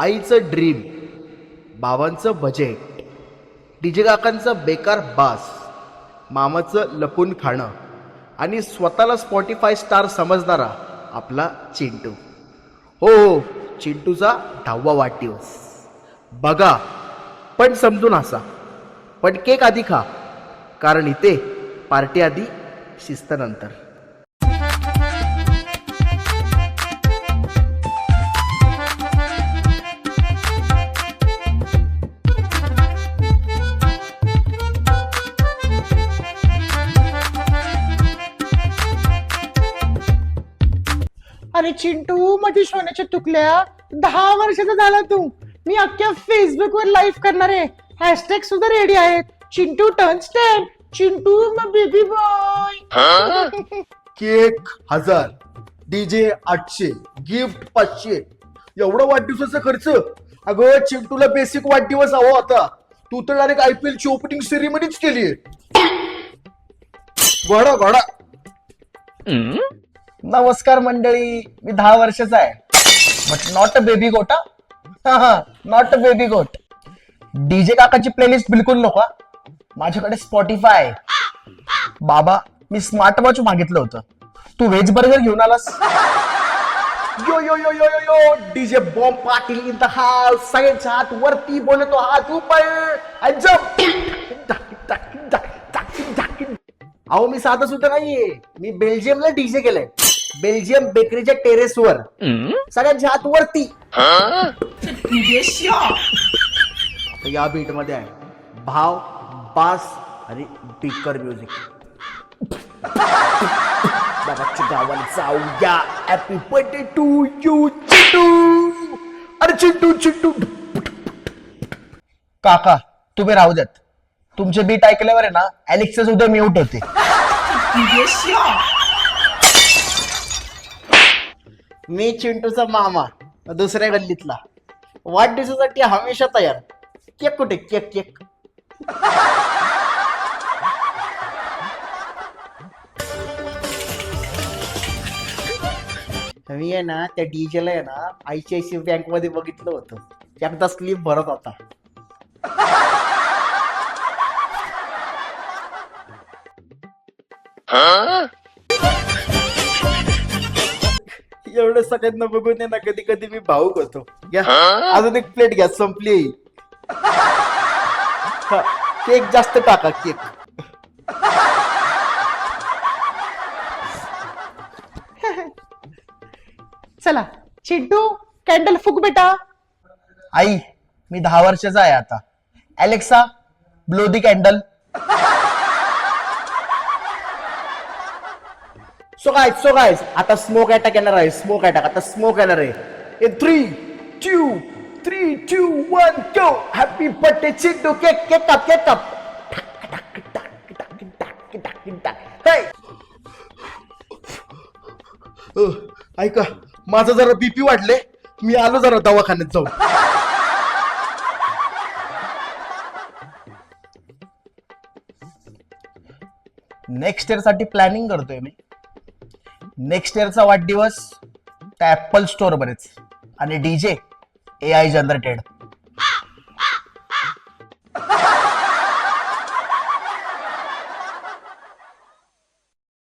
आईचं ड्रीम बाबांचं budget DJ काकांचं बेकार बास मामाचं लपून खाणं आणि स्वतःला स्पॉटीफाय स्टार समजणारा आपला चिंटू. हो हो चिंटूचा दहावा वाढदिवस. बघा पण समजून असा पण केक आधी खा कारण इथे पार्टी आधी शिस्त अरे चिंटू माझी सोन्याच्या तुकल्या दहा वर्षाचा झाला तू. मी अख्ख्या फेसबुक वर लाईव्ह करणार आहे. हॅशटॅग सुद्धा रेडी आहेत. चिंटू टर्न स्टॅन्ड चिंटू म बेबी बॉय केक हजार डीजे आठशे गिफ्ट पाचशे. एवढा वाढदिवसाचा खर्च? अगं चिंटूला बेसिक वाढदिवस हवा होता. तू तर डायरेक्ट आय पी एल ची ओपनिंग सेरेमनीच केली घोडा घोडा. नमस्कार मंडळी मी दहा वर्षाचा आहे. But not a baby goat हा. Not a baby goat DJ काकाची playlist बिलकुल नको माझ्याकडे स्पॉटीफाय बाबा मी स्मार्ट वॉच मागितलं होतं. तू व्हेज बर्गर घेऊन आलास? Yo yo yo yo yo yo. DJ bomb Patil in the house सगळ्यांच्या हात वरती बोलतो हात उपर अहो मी साधं सुद्धा नाहीये. मी बेल्जियमला डीजे केलंय. बेल्जियम बेकरीच्या टेरेसवर. सगळ्यांच्या हात वरती. आता या बीटमध्ये आहे. भाव बास आणि बिकर म्युझिक बाबाच्या गावाला जाऊया happy birthday to you Chintu. अरे चिंटू चिंटू. काका तुम्ही राहू द्यात तुमचे बीट ऐकल्यावर आहे ना अलेक्सा सुद्धा म्यूट होते मी चिंटूचा मामा दुसऱ्या गल्लीतला. वाढदिवसासाठी हमेशा तयार. केक कुठे? Cake cake. मी आहे ना त्या डीजेला आहे ना आयसीआयसी बँकमध्ये बघितलं होतं. एकदा स्लीप भरत होता. एवढं सगळ्यांना बघून आहे ना कधी कधी मी भाऊक होतो. घ्या अजून एक प्लेट घ्या संपली. हा, केक जास्त टाका केक. चला चिंटू कॅन्डल फुक बेटा. आई मी दहा वर्षाचा आहे आता. Alexa blow the candle so काय सो काय आता स्मोक अटॅक येणार आहे स्मोक अटॅक आता स्मोक येणार आहे. Three two three two one go happy birthday Chintu cake cake काप केक काप ऐका माझं जरा बीपी वाढले. मी आलो जरा दवाखान्यात जाऊन. नेक्स्ट इयरसाठी प्लॅनिंग करतोय मी. नेक्स्ट इयरचा वाढदिवस त्या ऍपल स्टोर बरेच आणि डीजे ए आय जनरेटेड